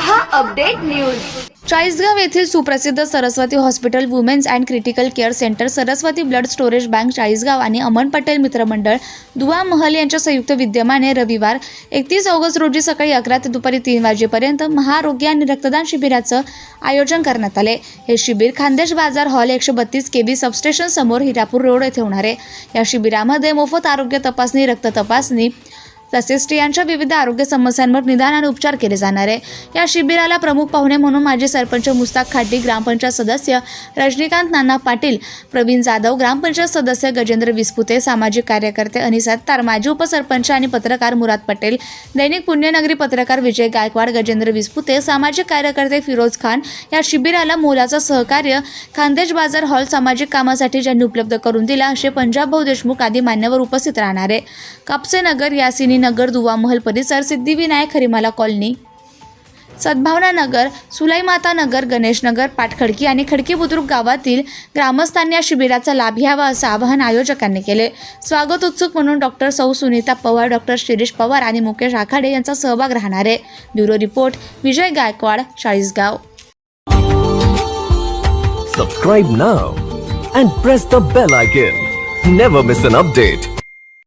हा update news. Chalisgaon येथील सुप्रसिद्ध Saraswati hospital women's and critical care centre Saraswati blood storage bank Chalisgaon आणि अमन पटेल मित्रमंडळ दुवा महल यांच्या संयुक्त विद्यमाने रविवार एकतीस ऑगस्ट रोजी सकाळी अकरा ते दुपारी तीन वाजेपर्यंत महाआरोग्य आणि रक्तदान शिबिराचं आयोजन करण्यात आले. हे शिबिर खानदेश बाजार हॉल एकशे बत्तीस के बी सबस्टेशन समोर हिरापूर रोड येथे होणार आहे. या शिबिरामध्ये मोफत आरोग्य तपासणी रक्त तपासणी तसेच स्त्रियांच्या विविध आरोग्य समस्यांवर निदान आणि उपचार केले जाणार आहे. या शिबिराला प्रमुख पाहुणे म्हणून माजी सरपंच मुस्ताक खाटी ग्रामपंचायत सदस्य रजनीकांत नाना पाटील प्रवीण जाधव ग्रामपंचायत सदस्य गजेंद्र विस्पुते सामाजिक कार्यकर्ते अनिस अत्तार माजी उपसरपंच आणि पत्रकार मुराद पटेल दैनिक पुण्यनगरी पत्रकार विजय गायकवाड गजेंद्र विस्पुते सामाजिक कार्यकर्ते फिरोज खान या शिबिराला मोलाचं सहकार्य खानदेश बाजार हॉल सामाजिक कामासाठी ज्यांनी उपलब्ध करून दिला असे पंजाब भाऊ देशमुख आदी मान्यवर उपस्थित राहणार. आहे कापसेनगर यासिनी नगर दुवा महल परिसर सिद्धिविनायक हरिमाला कॉलनी. सद्भावना नगर सुलाईमाता नगर गणेश नगर पाटखडकी आणि खडकी बुद्रुक गावातील ग्रामस्थांनी या शिबिराचा लाभ घ्यावा असं आवाहन आयोजकांनी केले. स्वागत उत्सुक म्हणून डॉक्टर सौ सुनीता पवार डॉक्टर शिरीष पवार आणि मुकेश आखाडे यांचा सहभाग राहणार. आहे bureau report Vijay Gaikwad Chalisgaon. Subscribe now and press the bell icon never miss an update